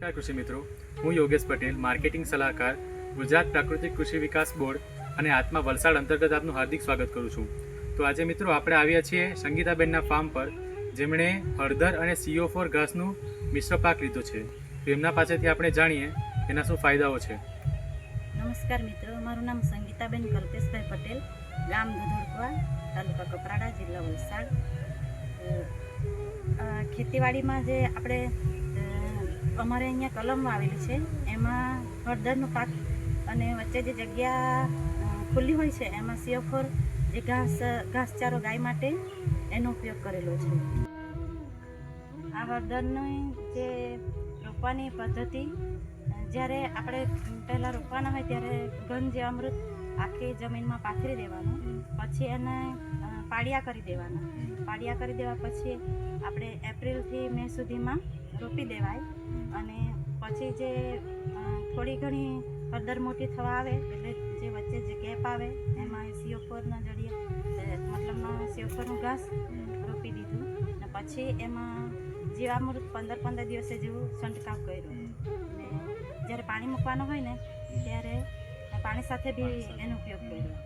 નમસ્કાર કૃષિ મિત્રો. હું યોગેશ પટેલ, માર્કેટિંગ સલાહકાર, ગુજરાત પ્રાકૃતિક કૃષિ વિકાસ બોર્ડ અને આત્મા વલસાડ અંતર્ગત આપનું હાર્દિક સ્વાગત કરું છું. તો આજે મિત્રો આપણે આવ્યા છીએ સંગીતાબેનના ફાર્મ પર. જેમણે હળદર અને સીઓ ફોર ઘાસનું મિશ્ર પાક લીધો છે. તો એમના પાસેથી આપણે જાણીએ એના શું ફાયદાઓ છે. નમસ્કાર મિત્રો, મારું નામ સંગીતાબેન કલ્પેશભાઈ પટેલ, ગામ દુધોડકવા, તાલુકા કપરાડા, જિલ્લા વલસાડ. ખેતીવાડીમાં જે આપણે અમારે અહીંયા કલમ વાવેલી છે. એમાં હળદરનો પાક અને વચ્ચે જે જગ્યા ખુલ્લી હોય છે એમાં સિયોફોર જે ઘાસ ઘાસચારો ગાય માટે એનો ઉપયોગ કરેલો છે. આ હળદરની જે રોપવાની પદ્ધતિ જ્યારે આપણે પહેલાં રોપવાના હોય ત્યારે ઘન જે અમૃત આખી જમીનમાં પાથરી દેવાનું પછી એને પાડિયા કરી દેવાના. પાડિયા કરી દેવા પછી આપણે એપ્રિલથી મે સુધીમાં રોપી દેવાય. અને પછી જે થોડી ઘણી હળદર મોટી થવા આવે એટલે જે વચ્ચે જે ગેપ આવે એમાં સિયોફોરના જડીએ મતલબમાં સિયોફોરનું ઘાસ રોપી દીધું. ને પછી એમાં જીવામૃત પંદર પંદર દિવસે જેવું છંટકાવ કર્યો. ને જ્યારે પાણી મૂકવાનું હોય ને ત્યારે પાણી સાથે બી એનો ઉપયોગ કર્યો.